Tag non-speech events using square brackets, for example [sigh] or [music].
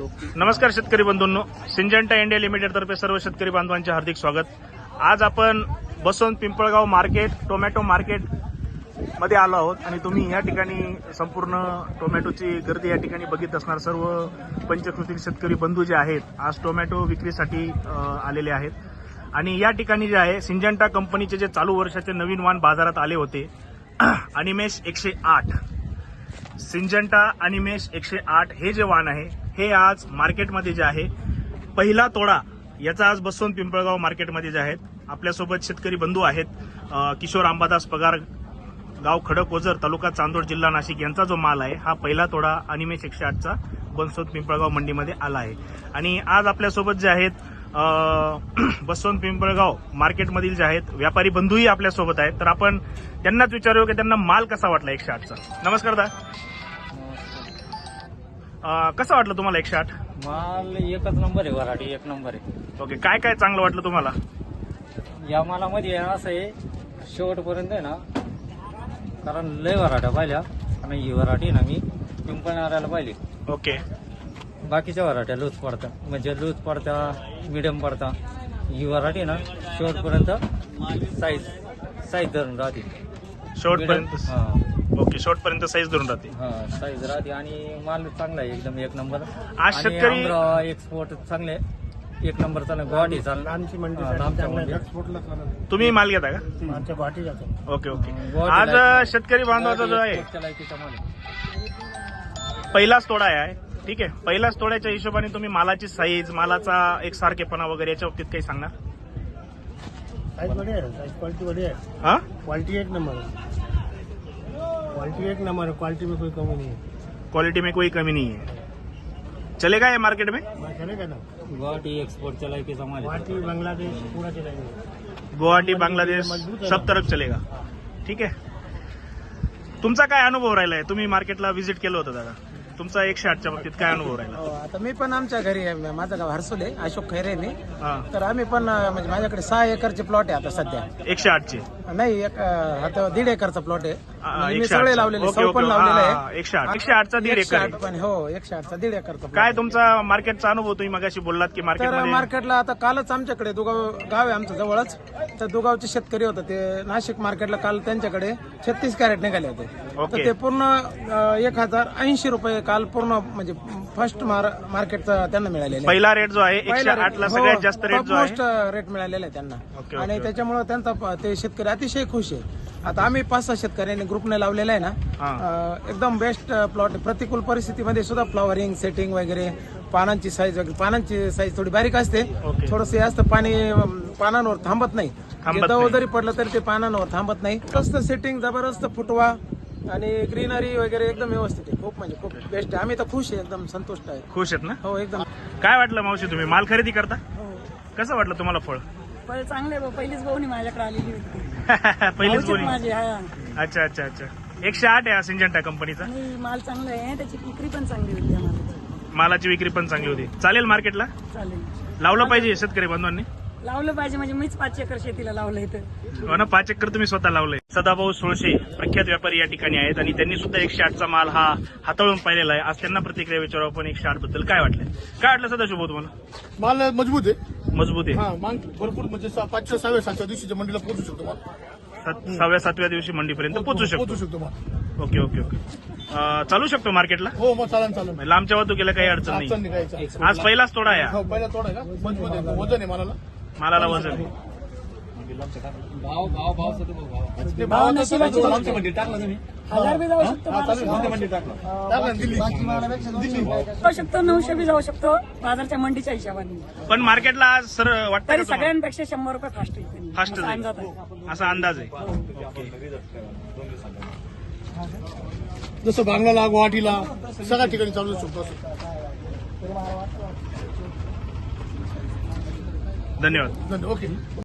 नमस्कार शेतकरी बंधूंनो. सिंजंटा इंडिया लिमिटेडतर्फे सर्व शेतकरी बांधवांचे हार्दिक स्वागत. आज आपण बसवंत पिंपळगाव मार्केट टोमॅटो मार्केटमध्ये आलो आहोत आणि तुम्ही या ठिकाणी संपूर्ण टोमॅटोची गर्दी या ठिकाणी बघित असणार. सर्व पंचकृती शेतकरी बंधू जे आहेत आज टोमॅटो विक्रीसाठी आलेले आहेत. आणि या ठिकाणी जे आहे सिंजंटा कंपनीचे जे चालू वर्षाचे नवीन वाण बाजारात आले होते [clears throat] अनिमेश एकशे आठ. सिंजंटा अनिमेश एकशे आठ हे जे वाण आहे हे आज मार्केटमध्ये जे आहे पहिला तोडा याचा आज बसवंत पिंपळगाव मार्केटमध्ये जे आहेत आपल्यासोबत शेतकरी बंधू आहेत किशोर अंबादास पगार गाव खडकओझर तालुका चांदोड जिल्हा नाशिक यांचा जो माल आहे हा पहिला तोडा अनिमेश एकशे आठचा बसवंत पिंपळगाव मंडीमध्ये आला आहे. आणि आज आपल्यासोबत जे आहेत [clears throat] बसवंत पिंपळगाव मार्केटमधील जे आहेत व्यापारी बंधूही आपल्यासोबत आहेत. तर आपण त्यांनाच विचारू की त्यांना माल कसा वाटला एकशे आठचा. नमस्कार दा. अ, कसा वाटलं तुम्हाला एकशे आठ माल एकच नंबर आहे वराठी एक नंबर आहे. ओके काय काय चांगलं वाटलं तुम्हाला? या मालामध्ये असं आहे शेवटपर्यंत आहे ना कारण लय वराठ्या पाहिल्या आणि ही वराठी ना मी पिंपळणाऱ्याला पाहिली. ओके बाकीच्या वराठ्या लूज पडतात म्हणजे लूज पडता मिडियम पडता ही वराठी ना शेवटपर्यंत साईज साईज धरून राहते. शेवटपर्यंत. हा. ओके शेवटपर्यंत साईज धरून राहते. हा साईज राहते आणि माल चांगला आहे एकदम एक नंबर आज शेतकरी- एक्सपोर्ट चांगले एक नंबर चांगलं गुवाहाटी चांगलं आमची मंडी तुम्ही माल घेता का? आमच्या गुवाहाटी जातो. Okay okay. आज. शेतकरी बांधवाचा जो आहे आहे. पहिलाच तोडा आहे ठीक आहे. पहिलाच तोड्याच्या हिशोबाने तुम्ही मालाची साईज मालाचा एक सारखेपणा वगैरे याच्या बाबतीत काही सांगा साईज बढिया है साइज क्वालिटी बढ़िया है हा? क्वालिटी एक नंबर क्वालिटी एक नंबर है क्वालिटी में कोई कमी नहीं है। क्वालिटी में कोई कमी नहीं है। चलेगा ये मार्केट में? मैं चलेगा ना? गुवाहाटी एक्सपोर्टच्या लायकीचा माल आहे. गुवाहाटी बांग्लादेश पूरा चलेंगे। गुवाहाटी बांगलादेश मजबूत आहे. सब तरफ चलेगा। ठीक आहे तुमचा काय अनुभव राहिलाय तुम्ही मार्केटला व्हिजिट केलं होतं दादा. तुमचा एकशे आठच्या बाबतीत काय अनुभव राहिला? हो, आता मी पण आमच्या घरी आहे. माझं गाव हरसुले अशोक खैरे मी. हा. तर आम्ही पण अं, म्हणजे माझ्याकडे सहा एकरचे प्लॉट आहे आता सध्या. एकशे आठचे नाही एक अं, आता दीड एकरचा प्लॉट आहे. म्हणजे मी एकशे सगळे आठचा. लावलेले ओके, सौ ओके. पण लावलेले हा, एकशे आठ. एकशे आठचा दीड एकशे एकर आठ पण हो एकशे आठचा दीड plot काय. तुमचा मार्केटचा अनुभव तुम्ही मगाशी बोललात की तर मार्केटमध्ये मार्केटला आता कालच आमच्याकडे दुगाव गाव आहे आमचं जवळच तर दुगावचे शेतकरी होते ते नाशिक मार्केटला काल त्यांच्याकडे छत्तीस कॅरेट निघाले होते ओके. तर ते पूर्ण एक हजार ऐंशी रुपये काल पूर्ण म्हणजे फर्स्ट मार्केटचा त्यांना मिळालेले आहे. पहिला रेट जो आहे एकशे पहिला rate- आठ ला हो, जास्त रेट जो आहे topmost रेट मिळालेला आहे त्यांना आणि. त्याच्यामुळे त्यांचा प- ते शेतकरी अतिशय खुश आहे आता आम्ही पाच सहा शेतकऱ्यांनी ग्रुपने लावलेला आहे ना. हा. अं, एकदम बेस्ट प्लॉट प्रतिकूल परिस्थितीमध्ये सुद्धा फ्लॉवरिंग सेटिंग वगैरे पानांची साईज वगैरे पानांची साईज थोडी बारीक असते. ओके. थोडस असतं पाणी अं, पानांवर थांबत नाही. थांबत दव नाही. जरी पडलं तरी ते पानांवर थांबत नाही. मस्त सेटिंग जबरदस्त फुटवा आणि ग्रीनरी वगैरे एकदम व्यवस्थित आहे. खूप म्हणजे खूप बेस्ट आहे. आम्ही तर खुश आहे एकदम संतुष्ट आहे. खुश आहेत ना? हो एकदम. काय वाटलं मावशी तुम्ही? माल खरेदी करता? कसं वाटलं तुम्हाला फळ? पण चांगले बा, पहिलीच बहुणी माझ्याकडे आलेली होती. [laughs] पहिलीच बोली. माझी हा. अच्छा अच्छा अच्छा. एकशे आठ आहे हा सिंजंटा कंपनीचा. आणि माल चांगला आहे त्याची विक्री पण चांगली होती आम्हाला. मालाची विक्री पण चांगली होती. चालेल मार्केटला चालेल. लावलं पाहिजे शेतकरी बांधवांनी लावलं पाहिजे म्हणजे मीच पाच एकर शेतीला लावलं इथं. हो ना पाच एकर तुम्ही स्वतः लावलंय. सदाभाऊ सुळशे प्रख्यात व्यापारी या ठिकाणी आहेत आणि त्यांनी सुद्धा एकशे आठचा माल हा हाताळून पाहिलेला आहे. आज त्यांना प्रतिक्रिया विचारू आपण एकशे आठबद्दल काय वाटलं काय वाटलं सदाशिव तुम्हाला? माल मजबूत आहे. मजबूत आहे. हा माल भरपूर म्हणजे पाचशे सहाव्या सातव्या दिवशीच्या मंडीला पोहोचू शकतो माल. सात- सहाव्या सातव्या दिवशी मंडीपर्यंत पोहोचू पोहोचू शकतो. शकतो माल. Okay okay okay. अं, चालू शकतो मार्केटला? हो मग चालन चालन. लांबच्या वाहतुकीला काही अडचण अडचण नाही. आज पहिलाच तोडा या हो पहिला तोडा आहे का मजबूत आहे. वजन आहे मालाला. मालाला वजन. आहे. ते भाव नशिबाची टाकला गोष्ट. हजार बी जाऊ शकतो दिल्ली. दिल्ली. जाऊ शकतो नऊशे बी जाऊ शकतो बाजारच्या मंडीच्या हिशोबाने. पण मार्केटला आज सर वाटतं तरी? सगळ्यांपेक्षा शंभर रुपये फास्ट येईल फास्ट असा जाईल. अंदाज आहे. असा अंदाज आहे. जसं बांगलाला गुवाहाटीला सगळ्या ठिकाणी चालू शकतो असं. धन्यवाद ओके